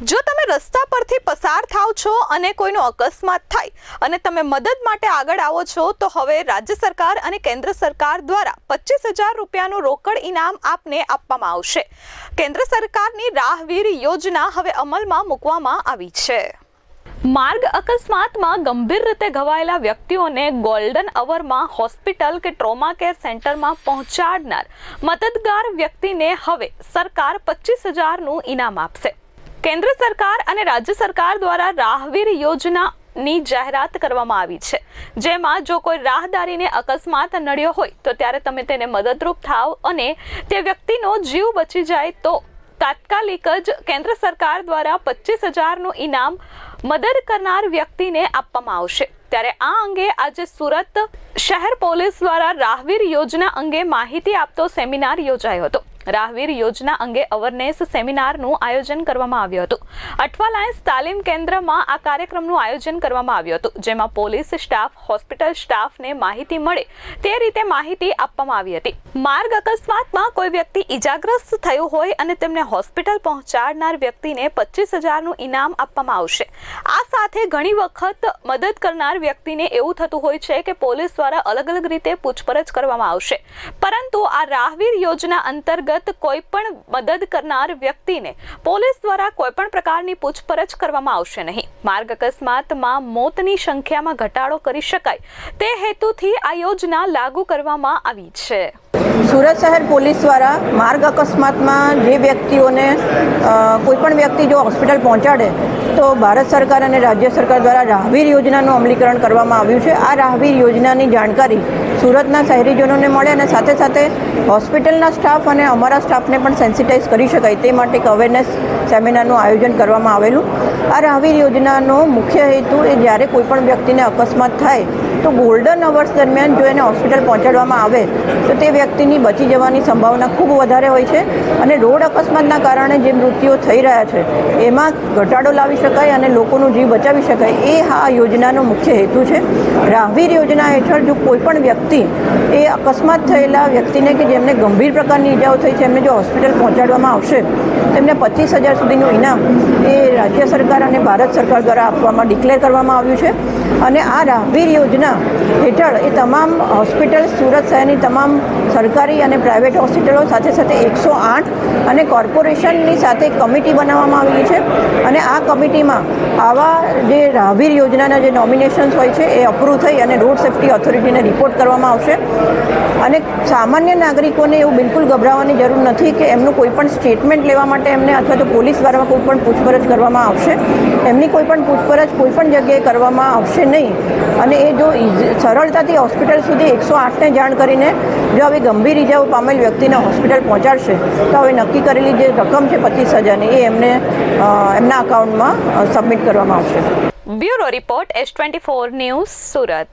જો તમે રસ્તા પરથી પસાર થાવ છો અને કોઈનો અકસ્માત થાય અને તમે મદદ માટે આગળ આવો છો, તો હવે રાજ્ય સરકાર અને કેન્દ્ર સરકાર દ્વારા પચીસ હજાર રૂપિયાનું રોકડ ઇનામ આપને આપવામાં આવશે. કેન્દ્ર સરકારની રાહવીર યોજના હવે અમલમાં મૂકવામાં આવી છે. માર્ગ અકસ્માતમાં ગંભીર રીતે ઘવાયેલા વ્યક્તિઓને ગોલ્ડન અવરમાં હોસ્પિટલ કે ટ્રોમા કેર સેન્ટરમાં પહોંચાડનાર મદદગાર વ્યક્તિને હવે સરકાર પચીસ હજારનું ઇનામ આપશે. કેન્દ્ર સરકાર અને રાજ્ય સરકાર દ્વારા રાહવીર યોજના ની જાહેરાત કરવામાં આવી છે. જેમાં જો કોઈ રાહદારીને અકસ્માત નડ્યો હોય, તો ત્યારે તમે તેને મદદરૂપ થાવ અને તે વ્યક્તિનો જીવ બચી જાય તો તાત્કાલિક જ કેન્દ્ર સરકાર દ્વારા પચીસ હજારનું ઇનામ મદદ કરનાર વ્યક્તિને આપવામાં આવશે. ત્યારે આ અંગે આજે સુરત શહેર પોલીસ દ્વારા રાહવીર યોજના અંગે માહિતી આપતો સેમિનાર યોજાયો હતો. રાહવીર યોજના અંગે અવરનેસ સેમિનારનું આયોજન કરવામાં આવ્યું હતું. અઠવાલાયન્સ તાલીમ કેન્દ્રમાં આ કાર્યક્રમનું આયોજન કરવામાં આવ્યું હતું, જેમાં પોલીસ સ્ટાફ, હોસ્પિટલ સ્ટાફને માહિતી મળે તે રીતે માહિતી આપવામાં આવી હતી. માર્ગ અકસ્માતમાં કોઈ વ્યક્તિ ઈજાગ્રસ્ત થયું હોય અને તેમને હોસ્પિટલ પહોંચાડનાર વ્યક્તિને પચીસ હજારનું ઇનામ આપવામાં આવશે. આ સાથે ઘણી વખત મદદ કરનાર વ્યક્તિને એવું થતું હોય છે કે પોલીસ દ્વારા અલગ અલગ રીતે પૂછપરછ કરવામાં આવશે. પરંતુ આ રાહવીર યોજના અંતર્ગત કોઈ પણ મદદ કરનાર વ્યક્તિને પોલીસ દ્વારા કોઈ પણ પ્રકારની પૂછપરછ કરવામાં આવશે નહીં. માર્ગ અકસ્માતમાં મોતની સંખ્યામાં ઘટાડો કરી શકાય. તે હેતુથી આ યોજના લાગુ કરવામાં આવી છે. સુરત શહેર પોલીસ દ્વારા માર્ગ અકસ્માતમાં જે વ્યક્તિઓને કોઈપણ વ્યક્તિ જો હોસ્પિટલ પહોંચાડે, તો ભારત સરકાર અને રાજ્ય સરકાર દ્વારા રાહવીર યોજનાનું અમલીકરણ કરવામાં આવ્યું છે. આ રાહવીર યોજનાની જાણકારી સુરતના શહેરીજનોને મળે અને સાથે સાથે હોસ્પિટલના સ્ટાફ અને અમારા સ્ટાફને પણ સેન્સિટાઇઝ કરી શકાય તે માટે એક અવેરનેસ સેમિનારનું આયોજન કરવામાં આવેલું. આ રાહવીર યોજનાનો મુખ્ય હેતુ એ જ્યારે કોઈપણ વ્યક્તિને અકસ્માત થાય તો ગોલ્ડન અવર્સ દરમિયાન જો એને હોસ્પિટલ પહોંચાડવામાં આવે, તો તે વ્યક્તિની બચી જવાની સંભાવના ખૂબ વધારે હોય છે અને રોડ અકસ્માતના કારણે જે મૃત્યુઓ થઈ રહ્યા છે, એમાં ઘટાડો લાવી શકાય અને લોકોનું જીવ બચાવી શકાય, એ આ યોજનાનો મુખ્ય હેતુ છે. રાહવીર યોજના હેઠળ જો કોઈપણ વ્યક્તિ એ અકસ્માત થયેલા વ્યક્તિને કે જેમને ગંભીર પ્રકારની ઈજાઓ થઈ છે, એમને જો હોસ્પિટલ પહોંચાડવામાં આવશે, તેમને પચીસ હજાર સુધીનું ઇનામ એ રાજ્ય સરકાર અને ભારત સરકાર દ્વારા આપવામાં ડિક્લેર કરવામાં આવ્યું છે. અને આ રાહવીર યોજના હેઠળ એ તમામ હોસ્પિટલ, સુરત શહેરની તમામ સરકારી અને પ્રાઇવેટ હોસ્પિટલો સાથે સાથે એકસો આઠ અને કોર્પોરેશનની સાથે કમિટી બનાવવામાં આવેલી છે. અને આ કમિટીમાં આવા જે રાહવીર યોજનાના જે નોમિનેશન્સ હોય છે એ અપ્રૂવ થઈ અને રોડ સેફ્ટી ઓથોરિટીને રિપોર્ટ કરવામાં આવશે. અને સામાન્ય નાગરિકોને એવું બિલકુલ ગભરાવાની જરૂર નથી કે એમનું કોઈ પણ સ્ટેટમેન્ટ લેવા માટે એમને અથવા તો પોલીસ દ્વારા કોઈ પણ પૂછપરછ કરવામાં આવશે. એમની કોઈ પણ પૂછપરછ કોઈ પણ જગ્યાએ કરવામાં આવશે નહીં. અને એ જો સરળતાથી હોસ્પિટલ સુધી એકસો આઠને જાણ કરીને જો આવી ગંભીર ઇજાઓ પામેલ વ્યક્તિને હોસ્પિટલ પહોંચાડશે, તો હવે નક્કી કરેલી જે રકમ છે પચીસ હજારની, એ એમને એમના અકાઉન્ટમાં સબમિટ કરવામાં આવશે. Bureau report S twenty four news Surat.